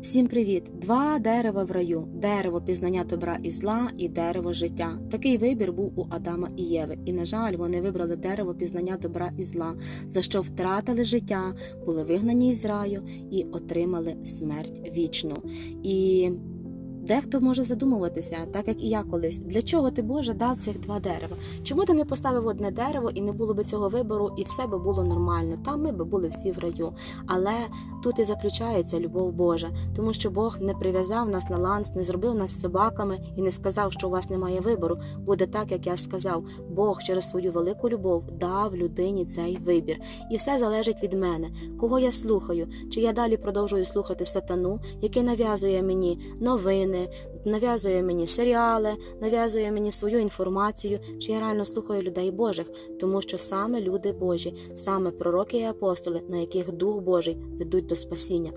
Всім привіт! Два дерева в раю: дерево пізнання добра і зла і дерево життя. Такий вибір був у Адама і Єви. І, на жаль, вони вибрали дерево пізнання добра і зла, за що втратили життя, були вигнані із раю і отримали смерть вічну. І Дехто може задумуватися, так як і я колись, для чого ти Боже дав цих два дерева? Чому ти не поставив одне дерево і не було би цього вибору, і все би було нормально? Там ми би були всі в раю. Але тут і заключається любов Божа, тому що Бог не прив'язав нас на ланц, не зробив нас собаками і не сказав, що у вас немає вибору. Буде так, як я сказав. Бог через свою велику любов дав людині цей вибір, і все залежить від мене, кого я слухаю, чи я далі продовжую слухати сатану, який нав'язує мені новини, нав'язує мені серіали, нав'язує мені свою інформацію, чи я реально слухаю людей Божих, тому що саме люди Божі, саме пророки і апостоли, на яких Дух Божий ведуть до спасіння,